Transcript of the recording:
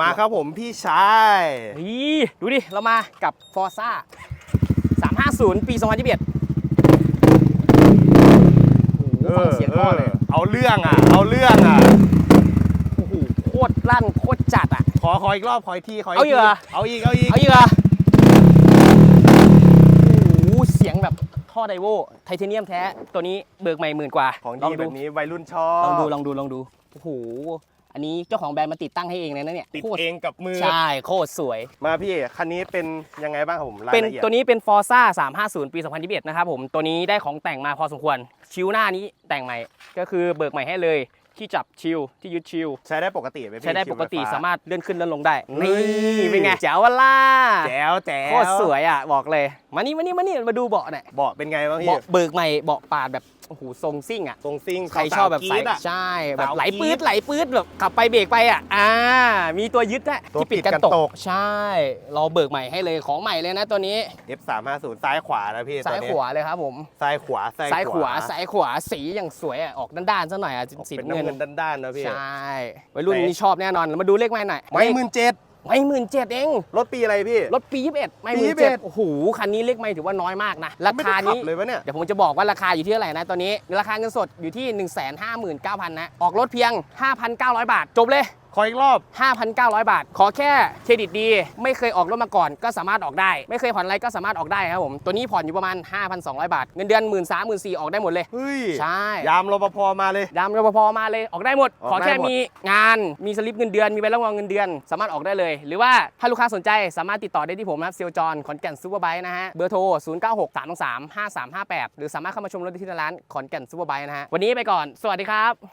มาครับผมพี่ชายนี่ดูดิ เรามากับ Forza 350 ปี 2021โอ้โหฟังเสียงท่อเลย เอาเรื่องอะ เอาเรื่องอะ โอ้โห โคตรลั่น โคตรจัดอะ ขอขออีกรอบ ขออีกที ขออีกเอาอีกเหรอทีเอาอีก เอาอีก เอาอีกเหรอโอ้โห เสียงแบบท่อไดโวไทเทเนียมแท้ ตัวนี้เบิกใหม่หมื่นกว่าของลอดีงแบดูบนี้วัยรุ่นชอบ ลองดูลองดูลองดู โอ้โห อันนี้เจ้าของแบรนด์มาติดตั้งให้เองเลยนะเนี่ยติดโคตรเองกับมือ ใช่โคตรสวย มาพี่คันนี้เป็นยังไงบ้างครับผมรายเป็นละเอียดตัวนี้เป็น Forza 350 ปี 2021 นะครับผมตัวนี้ได้ของแต่งมาพอสมควร ชิวหน้านี้แต่งใหม่ ก็คือเบิกใหม่ให้เลย ที่จับชิวที่ยึดชิว ใช้ได้ปกติไหมพี่ใช้ได้ปกติคิวฟฟ้สามารถเลื่อนขึ้นเลื่อนลงได้เฮ้นี่ยเป็นไงแจ๋ววะล่ะแจ๋วแจ๋วโคตรสวยอะบอกเลย มานี่มานี่มานี่มาดูเบาะหน่อยเบาะเป็นไงบ้างพี่เบาะเบิกใหม่เบาะปาดแบบ โอ้โหทรงซิ่งอะ ทรงซิ่งใครชอบแบบสาใส่วกรี๊ดอะใช่แบบสาวไหลกรี๊ปื๊ดดไหลปื๊ดแบบขับไปเบรกไปอะอ่า มีตัวยึดอะตัวที่ปิดปิดกันกันตกตก ใช่ เราเบิกใหม่ให้เลยของใหม่เลยนะตัวนี้ F350 ซ้ายขวานะพี่ซ้ายตัวนี้ขวาเลยครับผมซ้ายขวาซ้ายซ้ายขวาซ้ายขวาสีอย่างสวยอะออกด้านๆซะหน่อยอะสีเป็นเงิน้ำนเงินด้านๆนะพี่ใช่วัยรุ่นไหนนี้ชอบแน่นอนมาดูเลขไม้หน่อยไม่หมื่นเจ็ด ไม่หมื่นเจ็ดเอง รถปีอะไรพี่ รถปี 21 ไม่หปีมื่นเจ็ด21 โอ้โห คันนี้เลขไม่ถือว่าน้อยมากนะ ราไม่คาได้ขับนี้ เลยวะเนี่ย เดี๋ยวผมจะบอกว่าราคาอยู่ที่เท่าไหร่นะตอนนี้ ราคาเงินสดอยู่ที่ 1 5 9 0 0 0 นะ ออกรถเพียง 5,900 บาท จบเลย ขออีกรอบ 5,900 บาท ขอแค่เครดิตดี ไม่เคยออกรถมาก่อนก็สามารถออกได้ ไม่เคยผ่อนอะไรก็สามารถออกได้ครับผม ตัวนี้ผ่อนอยู่ประมาณ 5,200 บาท เงินเดือน 1 3 0 0 0 4ออกได้หมดเลย เฮ้ยใช่ ยามรปภมาเลยดำรปภมาเลยออกได้หมด ออกขอแค่ได้หมด มีงานมีสลิปเงินเดือนมีใบรับรองเงินเดือน สามารถออกได้เลย หรือว่าถ้าลูกค้าสนใจสามารถติดต่อได้ที่ผมนะครับเซลจอนขอนแก่นซูเปอร์ไบค์นะฮะเบอร์โทร 0 9 6 3 3 5 3 5 8 หรือสามารถเข้ามาชมรถได้ที่ร้านขอนแก่นซูเปอร์ไบค์นะฮะวันนี้ไปก่อน สวัสดีครับ